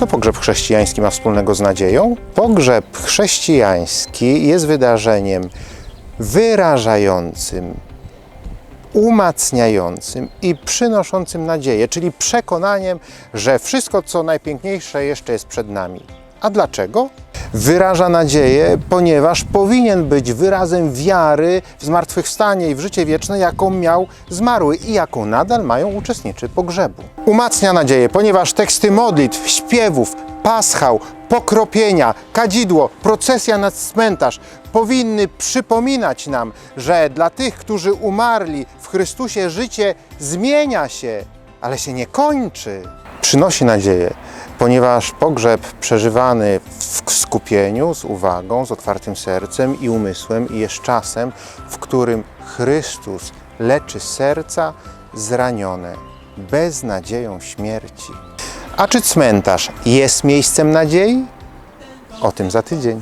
Co pogrzeb chrześcijański ma wspólnego z nadzieją? Pogrzeb chrześcijański jest wydarzeniem wyrażającym, umacniającym i przynoszącym nadzieję, czyli przekonaniem, że wszystko, co najpiękniejsze, jeszcze jest przed nami. A dlaczego? Wyraża nadzieję, ponieważ powinien być wyrazem wiary w zmartwychwstanie i w życie wieczne, jaką miał zmarły i jaką nadal mają uczestniczy pogrzebu. Umacnia nadzieję, ponieważ teksty modlitw, śpiewów, paschał, pokropienia, kadzidło, procesja na cmentarz powinny przypominać nam, że dla tych, którzy umarli w Chrystusie, życie zmienia się, ale się nie kończy. Przynosi nadzieję, ponieważ pogrzeb przeżywany w skupieniu, z uwagą, z otwartym sercem i umysłem jest czasem, w którym Chrystus leczy serca zranione beznadzieją śmierci. A czy cmentarz jest miejscem nadziei? O tym za tydzień.